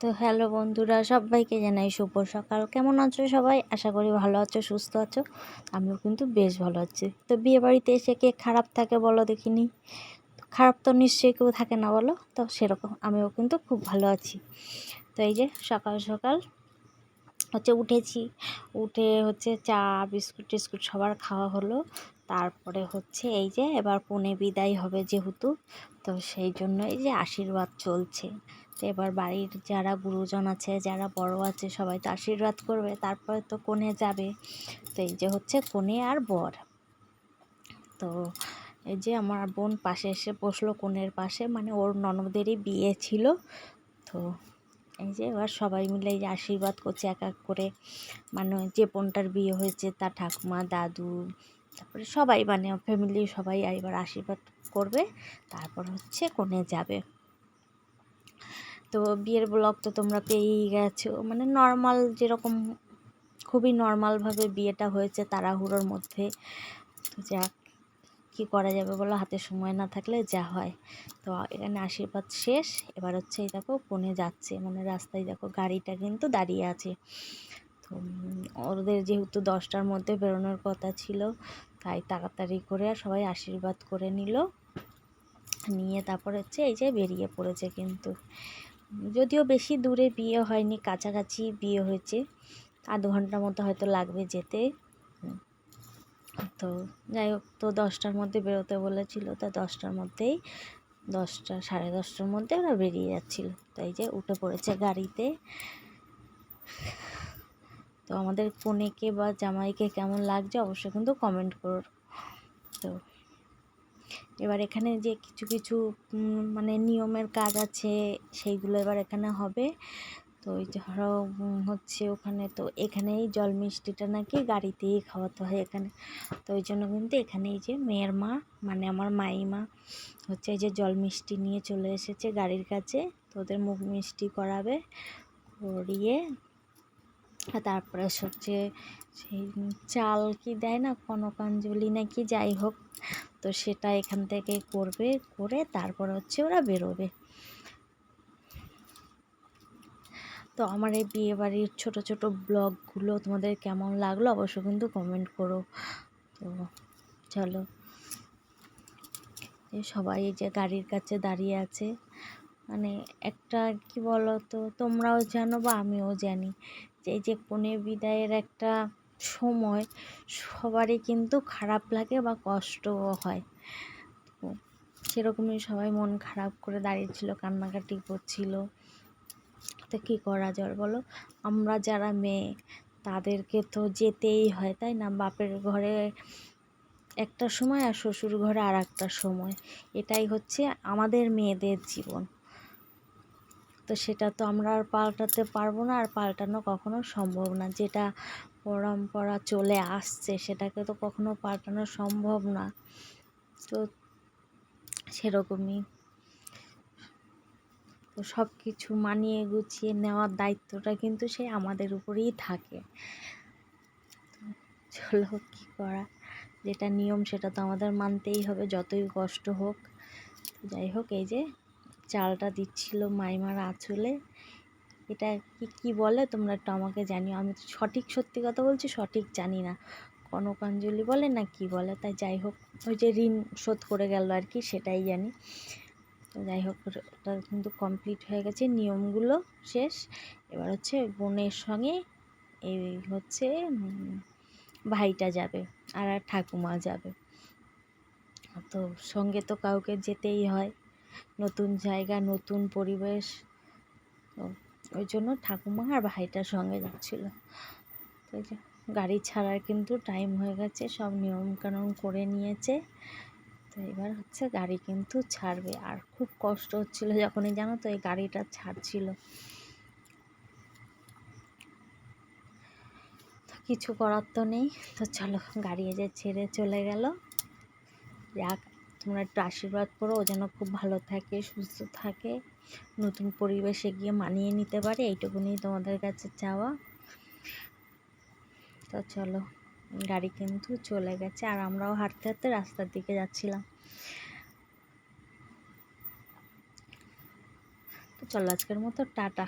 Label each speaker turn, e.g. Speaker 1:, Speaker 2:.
Speaker 1: তো হ্যালো বন্ধুরা, সবাইকে জানাই শুভ সকাল। কেমন আছো সবাই? আশা করি ভালো আছো, সুস্থ আছো। আমিও কিন্তু বেশ ভালো আছি। তো বিয়ে বাড়িতে এসে কে খারাপ থাকে বলো দেখিনি? খারাপ তো নিশ্চয়ই কেউ থাকে না বলো? তো সেরকম, আমিও কিন্তু খুব ভালো আছি। তো এই যে সকাল সকাল হচ্ছে উঠেছি। উঠে হচ্ছে চা, বিস্কুট টিস্কুট সবার খাওয়া হলো। তারপরে হচ্ছে এই যে এবার পুনে বিদায় হবে যেহেতু, তো সেই জন্য এই যে আশীর্বাদ চলছে। তো এবার বাড়ির যারা গুরুজন আছে, যারা বড় আছে, সবাই তো আশীর্বাদ করবে, তারপরে তো কোণে যাবে। তো এই যে হচ্ছে কোণে আর বর। তো এই যে আমার বোন পাশে এসে বসল কোণের পাশে মানে ওর ননদেরই বিয়ে ছিল। তো এই যে এবার সবাই মিলে এই আশীর্বাদ করছে, এক এক করে। মানে যে বোনটার বিয়ে হয়েছে, তার ঠাকুমা, দাদু, তারপরে সবাই মানে ফ্যামিলি সবাই এবার আশীর্বাদ করবে, তারপর হচ্ছে কোণে যাবে। তো বিয়ের ব্লগ তো তোমরা পেয়েই গেছো। মানে নর্মাল যেরকম, খুবই নর্মালভাবে বিয়েটা হয়েছে তাড়াহুড়োর মধ্যে। তো যাক। কী করা যাবে বলো? হাতে সময় না থাকলে যা হয়। তো এখানে আশীর্বাদ শেষ। এবার হচ্ছে এই দেখো কোণে যাচ্ছে। মানে রাস্তায় দেখো, গাড়িটা কিন্তু দাঁড়িয়ে আছে। তো ওদের যেহেতু দশটার মধ্যে বেরোনোর কথা ছিল, তাই তাড়াতাড়ি করে সবাই আশীর্বাদ করে নিল। নিয়ে তারপর হচ্ছে এই যে বেরিয়ে পড়েছে কিন্তু। যদিও বেশি দূরে বিয়ে হয়নি, কাছাকাছি বিয়ে হয়েছে। আধ ঘণ্টার মতো হয়তো লাগবে যেতে। তো যাই হোক, তো দশটার মধ্যে বেরোতে বলেছিল, তা দশটার মধ্যেই, দশটা, সাড়ে দশটার মধ্যে ওরা বেরিয়ে যাচ্ছিল। তাই যে উঠে পড়েছে গাড়িতে। তো আমাদের কনেকে বা জামাইকে কেমন লাগছে অবশ্যই কিন্তু কমেন্ট করো। তো এবার এখানে যে কিছু কিছু মানে নিয়মের কাজ আছে, সেইগুলো এবার এখানে হবে। তো ওই ধরো হচ্ছে ওখানে, তো এখানেই জল মিষ্টিটা নাকি গাড়িতেই খাওয়াতে হয় এখানে। তো ওই জন্য কিন্তু এখানেই যে মেয়ের মা মানে আমার মাইমা, হচ্ছে এই যে জল মিষ্টি নিয়ে চলে এসেছে গাড়ির কাছে, তো ওদের মুখ মিষ্টি করাবে, করিয়ে তারপরে হচ্ছে সেই চাল কি দেয় না, কনকাঞ্জলি নাকি যাই হোক, তো সেটা এখান থেকে করবে, করে তারপর হচ্ছে ওরা বেরোবে। তো আমার এই বিয়েবাড়ির ছোটো ছোটো ব্লগগুলো তোমাদের কেমন লাগল অবশ্যই কিন্তু কমেন্ট করো। তো চলো। সবাই এই যে গাড়ির কাছে দাঁড়িয়ে আছে। মানে একটা কি বলো তো তোমরাও জানো বা আমিও জানি যে, এই যে কনে বিদায়ের একটা সময় সবারই কিন্তু খারাপ লাগে বা কষ্টও হয়। সেরকমই সবাই মন খারাপ করে দাঁড়িয়েছিল কান্নাকাটি করছিল। তো কী করা যায় বলো? আমরা যারা মেয়ে, তাদেরকে তো যেতেই হয়, তাই না? বাপের ঘরে একটা সময় আর শ্বশুর ঘরে আর একটা সময়। এটাই হচ্ছে আমাদের মেয়েদের জীবন। তো সেটা তো আমরা আর পাল্টাতে পারব না, আর পাল্টানো কখনো সম্ভব না। যেটা পরম্পরা চলে আসছে, সেটাকে তো কখনো পাল্টানো সম্ভব না। তো সেরকমই। তো সব কিছু মানিয়ে গুছিয়ে নেওয়ার দায়িত্বটা কিন্তু সে আমাদের উপরেই থাকে। চলো কী করা? যেটা নিয়ম সেটা তো আমাদের মানতেই হবে, যতই কষ্ট হোক। যাই হোক, এই যে চালটা দিচ্ছিল মাইমার আঁচলে। এটা কি কি বলে? তোমরা একটু আমাকে জানিও। আমি তো সঠিক সত্যি কথা বলছি, সঠিক জানি না। কনকাঞ্জলি বলে না কি বলে? তাই যাই হোক, ওই যে ঋণ শোধ করে গেল আর কি, সেটাই জানি। তো যাই হোক, ওটা কিন্তু কমপ্লিট হয়ে গেছে, নিয়মগুলো শেষ। এবার হচ্ছে বোনের সঙ্গে এই হচ্ছে ভাইটা যাবে আর আর ঠাকুমা যাবে। তো সঙ্গে তো কাউকে যেতেই হয়, নতুন জায়গা, নতুন পরিবেশ। তো ওই জন্য ঠাকুমা আর ভাইটার সঙ্গে যাচ্ছিল। গাড়ি ছাড়ার কিন্তু টাইম হয়ে গেছে, সব নিয়মকানুন করে নিয়েছে। তো এবার হচ্ছে গাড়ি কিন্তু ছাড়বে। আর খুব কষ্ট হচ্ছিল যখনই, জানো তো, এই গাড়িটা ছাড়ছিল। কিছু করার তো নেই। তো চলো, গাড়ি যে ছেড়ে চলে গেল। যাক, তোমরা একটু আশীর্বাদ করো, ও যেন খুব ভালো থাকে, সুস্থ থাকে। নতুন পরিবেশে গিয়ে মানিয়ে নিতে পারে, এইটুকুনি তোমাদের কাছে চাওয়া। তো চলো। গাড়ি কিন্তু চলে গেছে আর আমরাও হাঁটতে হাঁটতে রাস্তার দিকে যাচ্ছিলাম। তো চলো আজকের মতো, টাটা।